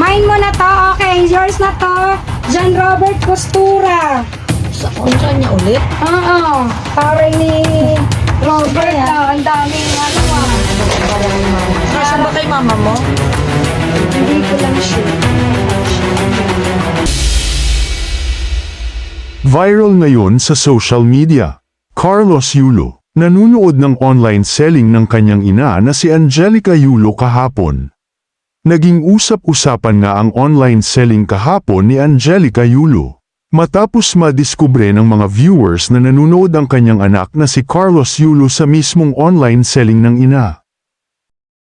Mine mo na to, okay. Yours na to. John Robert Costura. Sa saan niya ulit? Oo. Pare ni Robert. ah. Ang daming ano ah. Nasa ba kay mama mo? Hindi ko lang sure. Viral ngayon sa social media. Carlos Yulo, nanunood ng online selling ng kanyang ina na si Angelica Yulo kahapon. Naging usap-usapan nga ang online selling kahapon ni Angelica Yulo. Matapos madiskubre ng mga viewers na nanunood ang kanyang anak na si Carlos Yulo sa mismong online selling ng ina.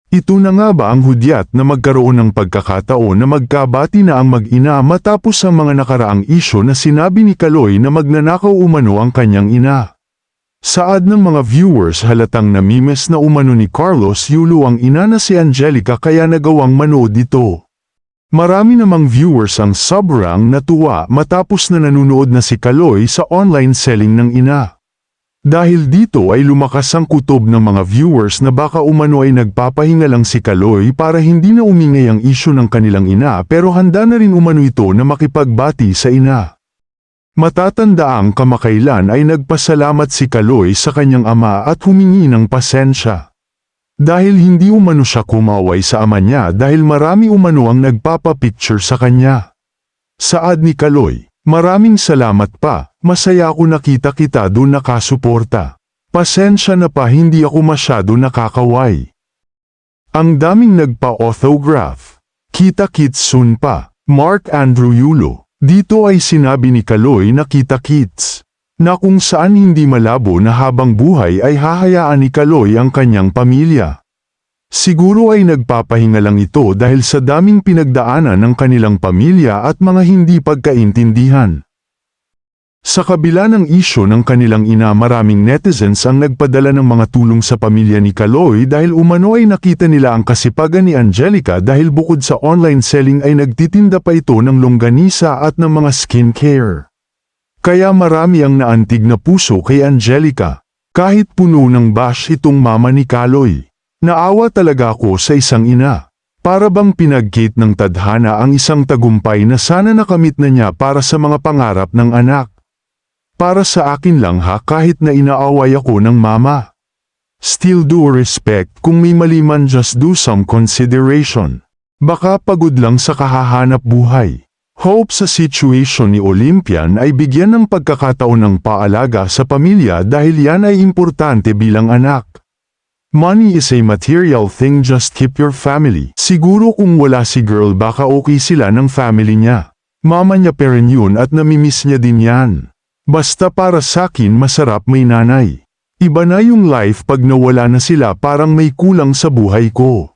Ito na nga ba ang hudyat na magkaroon ng pagkakataon na magkabati na ang mag-ina matapos ang mga nakaraang isyo na sinabi ni Kaloy na magnanakaw umano ang kanyang ina? Saad ng mga viewers halatang namimes na umano ni Carlos Yulo ang ina na si Angelica kaya nagawang manood ito. Marami namang viewers ang sobrang natuwa matapos na nanunood na si Kaloy sa online selling ng ina. Dahil dito ay lumakas ang kutob ng mga viewers na baka umano ay nagpapahinga lang si Kaloy para hindi na umingay ang isyu ng kanilang ina pero handa na rin umano ito na makipagbati sa ina. Matatandaang kamakailan ay nagpasalamat si Kaloy sa kanyang ama at humingi ng pasensya. Dahil hindi umano siya kumaway sa ama niya dahil marami umano ang nagpapapicture sa kanya. Saad ni Kaloy, maraming salamat pa, masaya ako nakita kita doon nakasuporta. Pasensya na pa hindi ako masyado nakakaway. Ang daming nagpa-orthograph. Kita-kits soon pa. Mark Andrew Yulo. Dito ay sinabi ni Kaloy na kita-kits. Na kung saan hindi malabo na habang buhay ay hahayaan ni Kaloy ang kanyang pamilya. Siguro ay nagpapahinga lang ito dahil sa daming pinagdaanan ng kanilang pamilya at mga hindi pagkaintindihan. Sa kabila ng isyo ng kanilang ina maraming netizens ang nagpadala ng mga tulong sa pamilya ni Kaloy dahil umano ay nakita nila ang kasipagan ni Angelica dahil bukod sa online selling ay nagtitinda pa ito ng longganisa at ng mga skincare. Kaya marami ang naantig na puso kay Angelica. Kahit puno ng bash itong mama ni Kaloy. Naawa talaga ako sa isang ina. Para bang pinagkit ng tadhana ang isang tagumpay na sana nakamit na niya para sa mga pangarap ng anak. Para sa akin lang ha kahit na inaaway ako ng mama. Still do respect kung may mali man just do some consideration. Baka pagod lang sa kahahanap buhay. Hope sa situation ni Olympian ay bigyan ng pagkakataon ng paalaga sa pamilya dahil yan ay importante bilang anak. Money is a material thing just keep your family. Siguro kung wala si girl baka okay sila ng family niya. Mama niya pa rin yun at namimiss niya din yan. Basta para sakin masarap may nanay. Iba na yung life pag nawala na sila parang may kulang sa buhay ko.